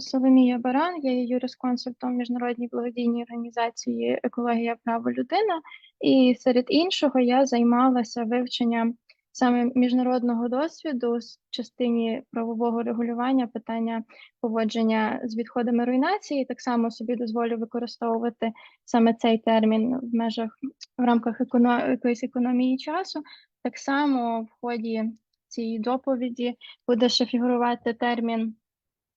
Соломія Баран, я є юрисконсультом міжнародній благодійній організації Екологія право людина, і серед іншого я займалася вивченням саме міжнародного досвіду в частині правового регулювання питання поводження з відходами руйнації. Так само собі дозволю використовувати саме цей термін в межах в рамках економ... якоїсь економії часу. Так само в ході цієї доповіді буде ще фігурувати термін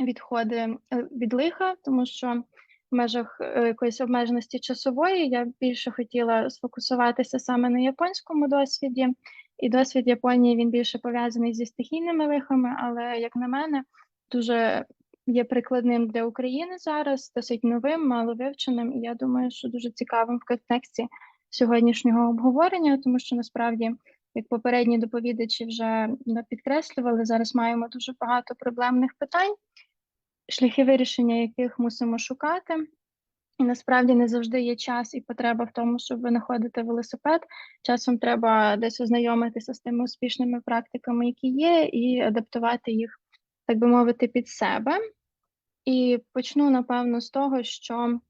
відходи е, від лиха, тому що в межах е, якоїсь обмеженості часової я більше хотіла сфокусуватися саме на японському досвіді, і досвід Японії він більше пов'язаний зі стихійними лихами, але, як на мене, дуже є прикладним для України зараз, досить новим, мало вивченим, і я думаю, що дуже цікавим в контексті сьогоднішнього обговорення, тому що насправді. Як попередні доповідачі вже підкреслювали, зараз маємо дуже багато проблемних питань, шляхи вирішення яких мусимо шукати. І насправді не завжди є час і потреба в тому, щоб винаходити велосипед. Часом треба десь ознайомитися з тими успішними практиками, які є, і адаптувати їх, так би мовити, під себе. І почну, напевно, з того, що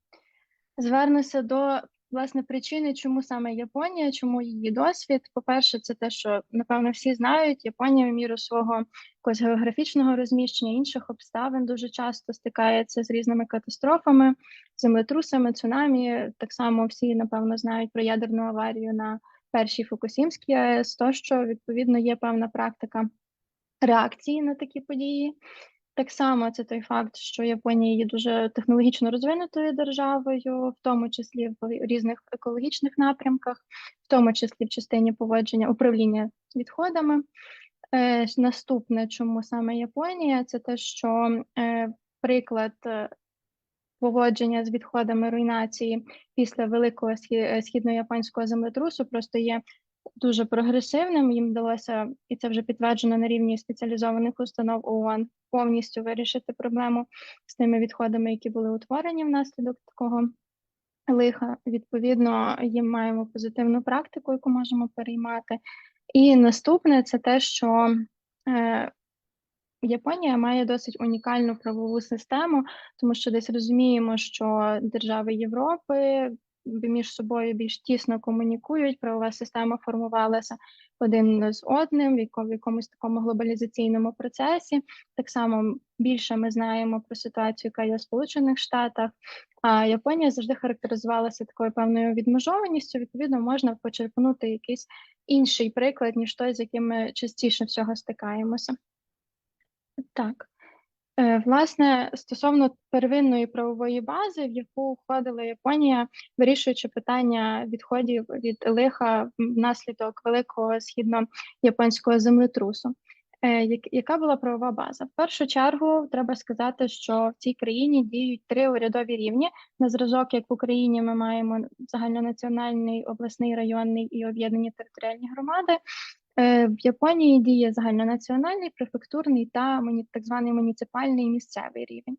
звернуся до власне причини, чому саме Японія, чому її досвід. По-перше, це те, що напевно всі знають, Японія в міру свого якогось географічного розміщення, інших обставин дуже часто стикається з різними катастрофами, землетрусами, цунамі. Так само всі напевно знають про ядерну аварію на першій Фукусімській АЕС, тощо відповідно є певна практика реакції на такі події. Так само це той факт, що Японія є дуже технологічно розвинутою державою, в тому числі в різних екологічних напрямках, в тому числі в частині поводження управління відходами. Е, Наступне, чому саме Японія, це те, що е, приклад е, поводження з відходами руйнації після великого східнояпонського землетрусу просто є дуже прогресивним. Їм вдалося, і це вже підтверджено на рівні спеціалізованих установ ООН, повністю вирішити проблему з тими відходами, які були утворені внаслідок такого лиха. Відповідно, їм маємо позитивну практику, яку можемо переймати. І наступне це те, що е, Японія має досить унікальну правову систему, тому що десь розуміємо, що держави Європи між собою більш тісно комунікують. Правова система формувалася один з одним в якомусь такому глобалізаційному процесі. Так само більше ми знаємо про ситуацію, яка є в Сполучених Штатах. А Японія завжди характеризувалася такою певною відмежованістю. Відповідно, можна почерпнути якийсь інший приклад, ніж той, з яким ми частіше всього стикаємося. Так. Е, власне, стосовно первинної правової бази, в яку входила Японія, вирішуючи питання відходів від лиха внаслідок великого східно-японського землетрусу. Е, яка була правова база? В першу чергу треба сказати, що в цій країні діють три урядові рівні. На зразок, як в Україні, ми маємо загальнонаціональний, обласний, районний і об'єднані територіальні громади. Е, в Японії діє загальнонаціональний, префектурний та так званий муніципальний місцевий рівень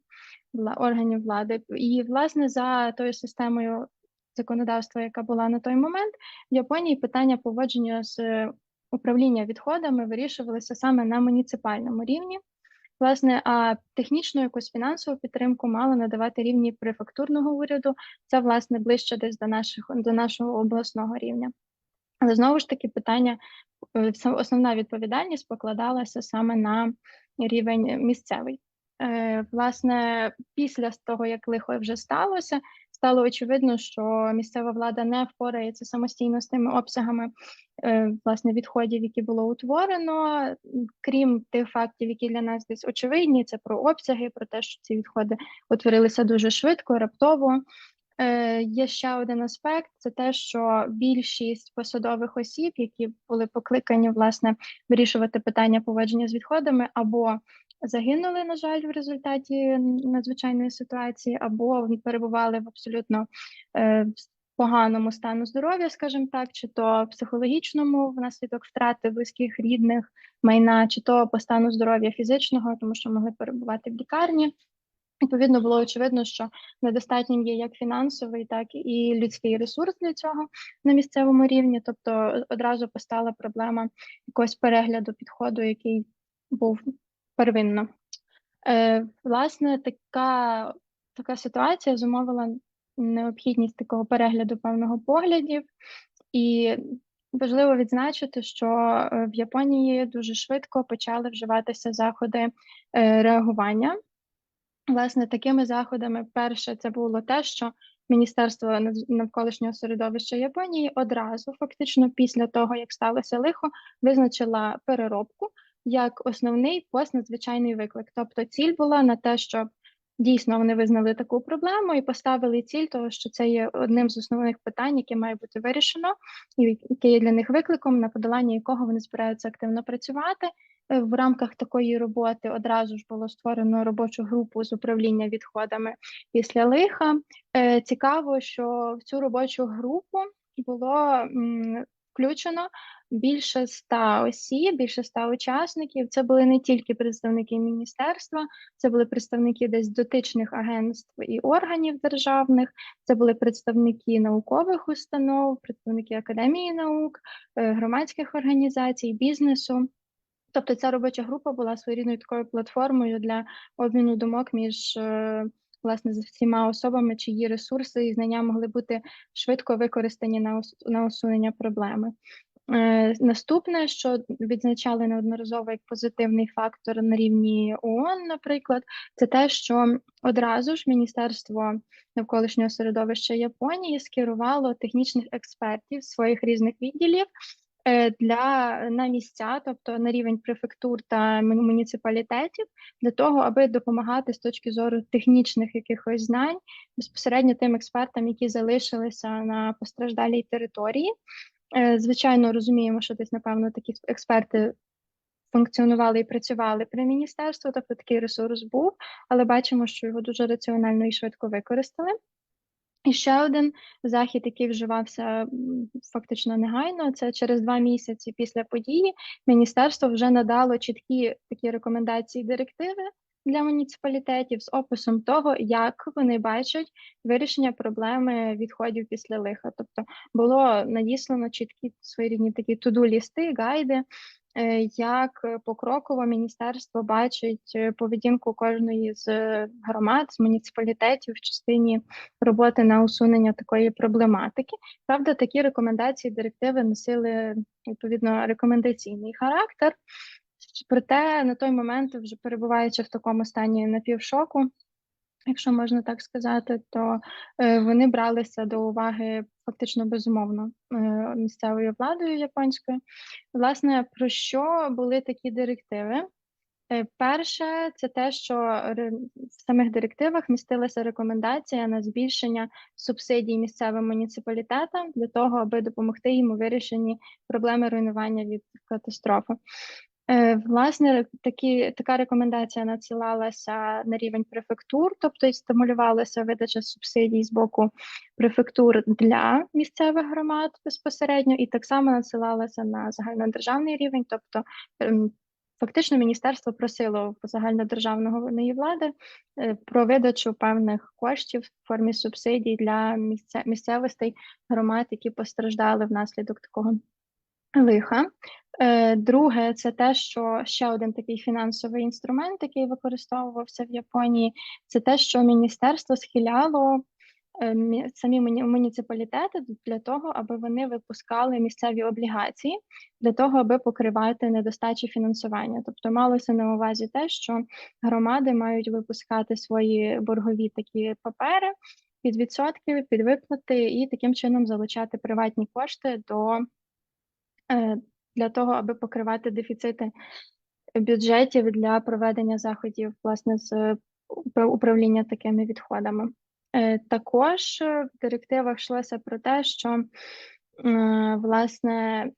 органів влади. І, власне, за тою системою законодавства, яка була на той момент, в Японії питання поводження з управління відходами вирішувалися саме на муніципальному рівні. Власне, а технічну якусь фінансову підтримку мали надавати рівні префектурного уряду. Це власне ближче десь до наших до нашого обласного рівня. Але знову ж таки питання, е, основна відповідальність покладалася саме на рівень місцевий. Е, власне, після того, як лихо вже сталося, стало очевидно, що місцева влада не впорається самостійно з тими обсягами е, власне відходів, які було утворено, крім тих фактів, які для нас десь очевидні, це про обсяги, про те, що ці відходи утворилися дуже швидко, раптово. Е, Є ще один аспект: це те, що більшість посадових осіб, які були покликані власне вирішувати питання поводження з відходами, або загинули, на жаль, в результаті надзвичайної ситуації, або перебували в абсолютно е, поганому стану здоров'я, скажімо так, чи то психологічному внаслідок втрати близьких рідних майна, чи то по стану здоров'я фізичного, тому що могли перебувати в лікарні. Відповідно, було очевидно, що недостатнім є як фінансовий, так і людський ресурс для цього на місцевому рівні. Тобто одразу постала проблема якогось перегляду підходу, який був первинно. Е, Власне, така, така ситуація зумовила необхідність такого перегляду певного поглядів, і важливо відзначити, що е, в Японії дуже швидко почали вживатися заходи е, реагування. Власне, такими заходами, перше, це було те, що Міністерство нав- навколишнього середовища Японії одразу, фактично після того, як сталося лихо, визначила переробку як основний постнадзвичайний виклик. Тобто ціль була на те, щоб дійсно вони визнали таку проблему і поставили ціль, того, що це є одним з основних питань, яке має бути вирішено, і яке є для них викликом, на подолання якого вони збираються активно працювати. Е, В рамках такої роботи одразу ж було створено робочу групу з управління відходами після лиха. Е, Цікаво, що в цю робочу групу було включено більше ста осіб, більше ста учасників. Це були не тільки представники міністерства, це були представники десь дотичних агентств і органів державних, це були представники наукових установ, представники академії наук, е, громадських організацій, бізнесу. Тобто ця робоча група була своєрідною такою платформою для обміну думок між е, власне з всіма особами, чиї ресурси і знання могли бути швидко використані на на усунення проблеми. Е, Наступне, що відзначали неодноразово як позитивний фактор на рівні ООН, наприклад, це те, що одразу ж Міністерство навколишнього середовища Японії скерувало технічних експертів своїх різних відділів для на місця, тобто на рівень префектур та муніципалітетів, для того, аби допомагати з точки зору технічних якихось знань безпосередньо тим експертам, які залишилися на постраждалій території. Е, Звичайно, розуміємо, що десь, напевно, такі експерти функціонували і працювали при міністерстві, тобто такий ресурс був, але бачимо, що його дуже раціонально і швидко використали. І ще один захід, який вживався фактично негайно, це через два місяці після події міністерство вже надало чіткі такі рекомендації, директиви для муніципалітетів з описом того, як вони бачать вирішення проблеми відходів після лиха. Тобто було надіслано чіткі своєрідні такі туду-лісти, гайди, е, як покроково міністерство бачить е, поведінку кожної з е, громад, з муніципалітетів в частині роботи на усунення такої проблематики. Правда, такі рекомендації директиви носили відповідно рекомендаційний характер. Проте на той момент, вже перебуваючи в такому стані напівшоку, якщо можна так сказати, то е, вони бралися до уваги фактично безумовно е, місцевою владою японською. Власне, про що були такі директиви? Е, Перше, це те, що в самих директивах містилася рекомендація на збільшення субсидій місцевим муніципалітетам для того, аби допомогти їм у вирішенні проблеми руйнування від катастрофи. Е, Власне, такі, така рекомендація надсилалася на рівень префектур, тобто і стимулювалася видача субсидій з боку префектур для місцевих громад безпосередньо, і так само надсилалася на загальнодержавний рівень, тобто ем, фактично міністерство просило загальнодержавної влади е, про видачу певних коштів в формі субсидій для місце, місцевостей громад, які постраждали внаслідок такого лиха. Е, Друге, це те, що ще один такий фінансовий інструмент, який використовувався в Японії, це те, що міністерство схиляло е, самі муні- муніципалітети для того, аби вони випускали місцеві облігації для того, аби покривати недостачі фінансування. Тобто малося на увазі те, що громади мають випускати свої боргові такі папери під відсотки, під виплати, і таким чином залучати приватні кошти до для того, аби покривати дефіцити бюджетів для проведення заходів власне з управління такими відходами. Е, Також е, в директивах йшлося про те, що е, власне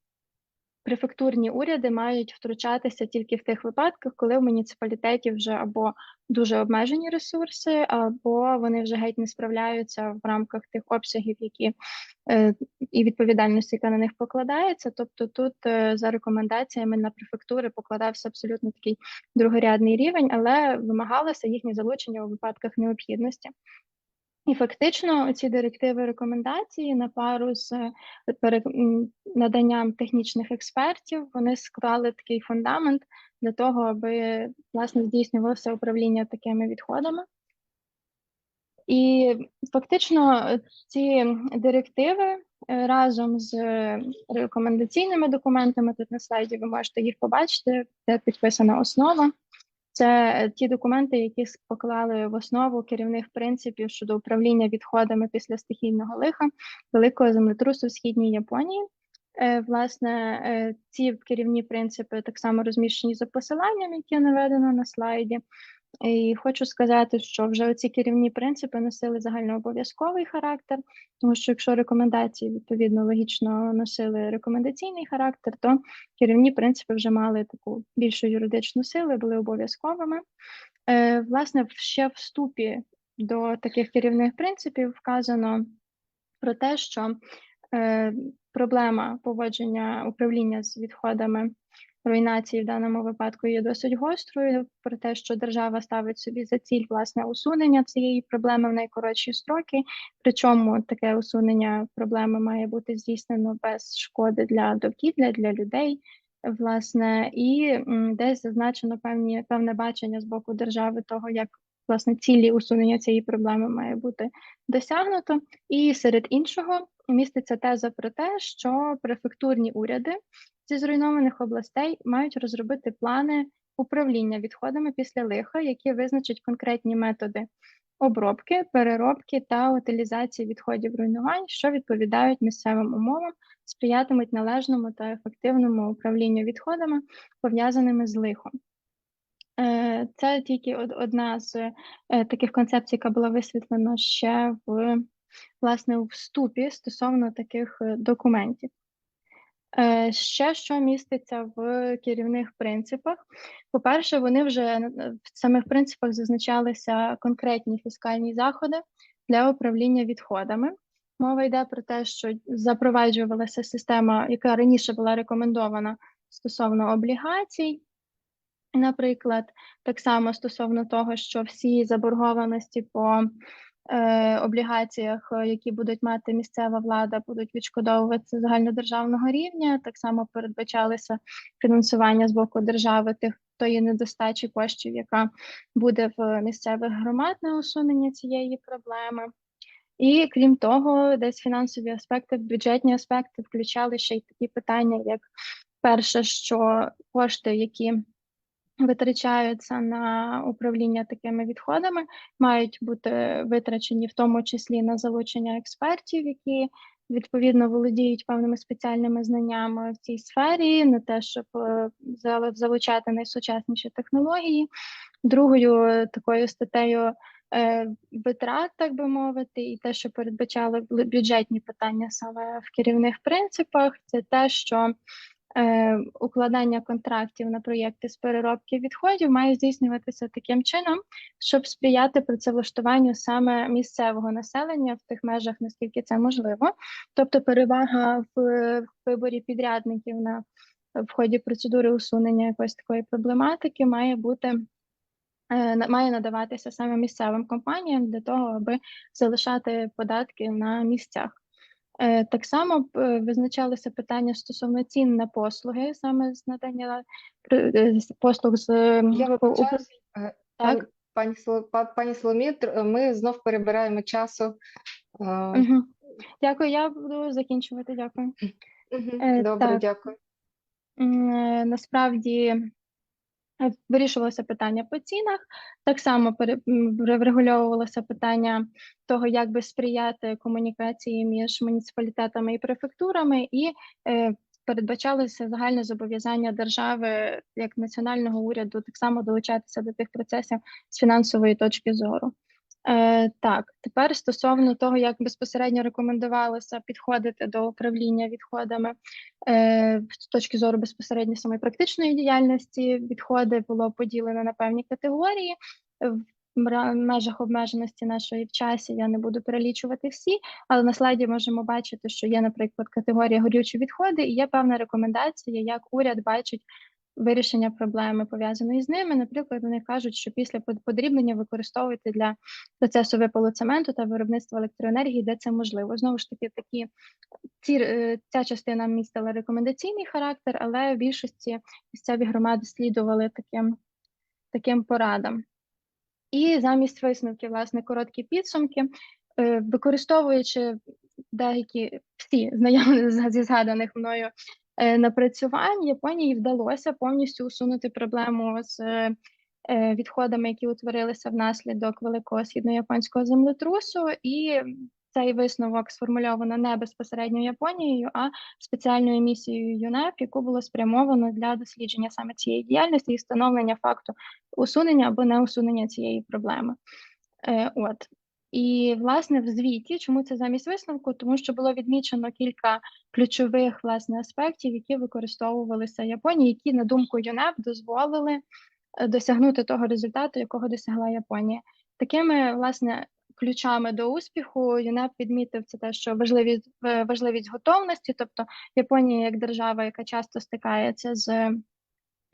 префектурні уряди мають втручатися тільки в тих випадках, коли в муніципалітеті вже або дуже обмежені ресурси, або вони вже геть не справляються в рамках тих обсягів, які е, і відповідальності, яка на них покладається. Тобто, тут е, за рекомендаціями на префектури покладався абсолютно такий другорядний рівень, але вимагалося їхнє залучення у випадках необхідності. І фактично ці директиви рекомендації на пару з е, наданням технічних експертів вони склали такий фундамент для того, аби власне здійснювалося управління такими відходами. І фактично ці директиви е, разом з рекомендаційними документами, тут на слайді ви можете їх побачити, де підписана основа. Це ті документи, які поклали в основу керівних принципів щодо управління відходами після стихійного лиха великого землетрусу в східній Японії. Е, власне, е, ці керівні принципи так само розміщені за посиланням, які наведено на слайді. І хочу сказати, що вже ці керівні принципи носили загальнообов'язковий характер, тому що якщо рекомендації відповідно логічно носили рекомендаційний характер, то керівні принципи вже мали таку більшу юридичну силу, були обов'язковими. Е, Власне, ще в вступі до таких керівних принципів вказано про те, що е, проблема поводження управління з відходами руйнації в даному випадку є досить гострою. Про те, що держава ставить собі за ціль власне усунення цієї проблеми в найкоротші строки. Причому таке усунення проблеми має бути здійснено без шкоди для довкілля, для людей. Власне, і десь зазначено певні певне бачення з боку держави того, як власне цілі усунення цієї проблеми має бути досягнуто. І серед іншого міститься теза про те, що префектурні уряди зі зруйнованих областей мають розробити плани управління відходами після лиха, які визначать конкретні методи обробки, переробки та утилізації відходів руйнувань, що відповідають місцевим умовам, сприятимуть належному та ефективному управлінню відходами, пов'язаними з лихом. Е, це тільки одна з е, таких концепцій, яка була висвітлена ще в власне у вступі стосовно таких е, документів. Е, ще що міститься в керівних принципах. По-перше, вони вже в самих принципах зазначалися конкретні фіскальні заходи для управління відходами. Мова йде про те, що запроваджувалася система, яка раніше була рекомендована стосовно облігацій. Наприклад, так само стосовно того, що всі заборгованості по е, облігаціях, е, які будуть мати місцева влада, будуть відшкодовуватися загальнодержавного рівня. Так само передбачалося фінансування з боку держави тих тої недостачі коштів, яка буде в місцевих громад на усунення цієї проблеми. І крім того, десь фінансові аспекти, бюджетні аспекти включали ще й такі питання, як перше, що кошти, які витрачаються на управління такими відходами, мають бути витрачені в тому числі на залучення експертів, які відповідно володіють певними спеціальними знаннями в цій сфері, на те, щоб е, залучати найсучасніші технології. Другою такою статтею е, витрат, так би мовити, і те, що передбачали бюджетні питання саме в керівних принципах, це те, що Е, укладання контрактів на проєкти з переробки відходів має здійснюватися таким чином, щоб сприяти працевлаштуванню саме місцевого населення в тих межах, наскільки це можливо. Тобто, перевага в виборі підрядників на в ході процедури усунення якоїсь такої проблематики має бути. Е, має надаватися саме місцевим компаніям для того, аби залишати податки на місцях. Е, так само е, визначалися питання стосовно цін на послуги, саме з надання е, послуг з Я так? Пані пані Соломі, ми знов перебираємо часу. Угу. Дякую, я буду закінчувати. Дякую. Угу. Добре, так. дякую. Насправді вирішувалося питання по цінах, так само врегульовувалося питання того, як би сприяти комунікації між муніципалітетами і префектурами, і е, передбачалося загальне зобов'язання держави як національного уряду так само долучатися до тих процесів з фінансової точки зору. Е, Так, тепер стосовно того, як безпосередньо рекомендувалося підходити до управління відходами е, з точки зору безпосередньо самої практичної діяльності, відходи було поділено на певні категорії. В межах обмеженості нашої в часі я не буду перелічувати всі, але на слайді можемо бачити, що є, наприклад, категорія горючі відходи, і є певна рекомендація, як уряд бачить вирішення проблеми пов'язаної з ними. Наприклад, вони кажуть, що після под- подрібнення використовувати для процесу випалу цементу та виробництва електроенергії, де це можливо. Знову ж таки, такі ці е, ця частина містила рекомендаційний характер, але в більшості місцеві громади слідували таким, таким порадам. І замість висновків, власне, короткі підсумки, е, використовуючи деякі всі знайомі зі згаданих мною напрацювань, Японії вдалося повністю усунути проблему з е, відходами, які утворилися внаслідок великого східнояпонського землетрусу, і цей висновок сформульовано не безпосередньо Японією, а спеціальною місією ЮНЕП, яку було спрямовано для дослідження саме цієї діяльності і встановлення факту усунення або неусунення цієї проблеми. Е, от. І, власне, в звіті, чому це замість висновку? Тому що було відмічено кілька ключових власне аспектів, які використовувалися Японією, які, на думку ЮНЕП, дозволили е, досягнути того результату, якого досягла Японія. Такими, власне, ключами до успіху ЮНЕП відмітив це те, що важливість важливість готовності, тобто Японія як держава, яка часто стикається з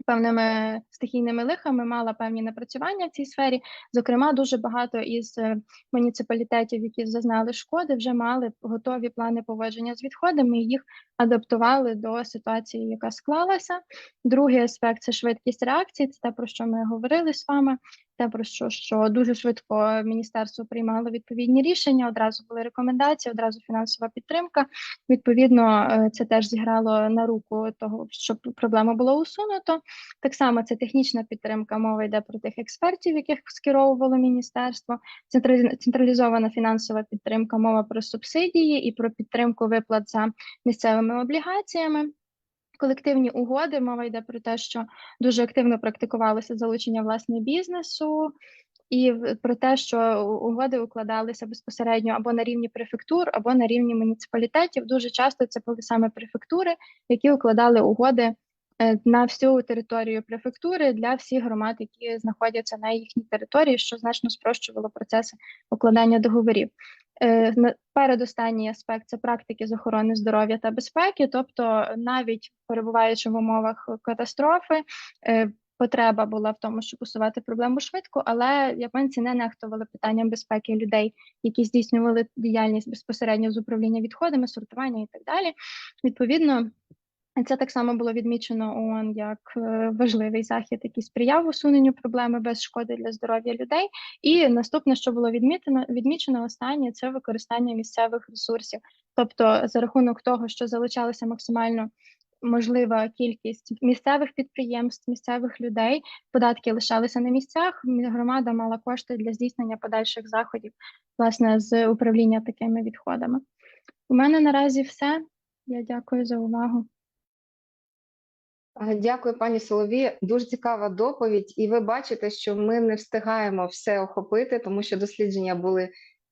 певними стихійними лихами, мала певні напрацювання в цій сфері. Зокрема, дуже багато із е, муніципалітетів, які зазнали шкоди, вже мали готові плани поводження з відходами, і їх адаптували до ситуації, яка склалася. Другий аспект це швидкість реакції. Це те, про що ми говорили з вами. Те, про що, що дуже швидко міністерство приймало відповідні рішення. Одразу були рекомендації, одразу фінансова підтримка. Відповідно, е, це теж зіграло на руку того, щоб проблему було усунуто. Так само це технічна підтримка. Мова йде про тих експертів, яких скеровувало міністерство, централі- централізована фінансова підтримка, мова про субсидії і про підтримку виплат за місцевими облігаціями. Колективні угоди, мова йде про те, що дуже активно практикувалося залучення власне бізнесу, і про те, що угоди укладалися безпосередньо або на рівні префектур, або на рівні муніципалітетів. Дуже часто це були саме префектури, які укладали угоди е, на всю територію префектури для всіх громад, які знаходяться на їхній території, що значно спрощувало процеси укладання договорів. Е, Передостанній аспект це практики з охорони здоров'я та безпеки, тобто навіть перебуваючи в умовах катастрофи, е, потреба була в тому, щоб усувати проблему швидко, але японці не нехтували питанням безпеки людей, які здійснювали діяльність безпосередньо з управління відходами, сортування і так далі. Відповідно, це так само було відмічено ООН як е, важливий захід, який сприяв усуненню проблеми без шкоди для здоров'я людей. І наступне, що було відмітено, відмічено останнє, це використання місцевих ресурсів. Тобто, за рахунок того, що залучалася максимально можлива кількість місцевих підприємств, місцевих людей, податки лишалися на місцях. Громада мала кошти для здійснення подальших заходів, власне, з управління такими відходами. У мене наразі все. Я дякую за увагу. Дякую, пані Солові. Дуже цікава доповідь, і ви бачите, що ми не встигаємо все охопити, тому що дослідження були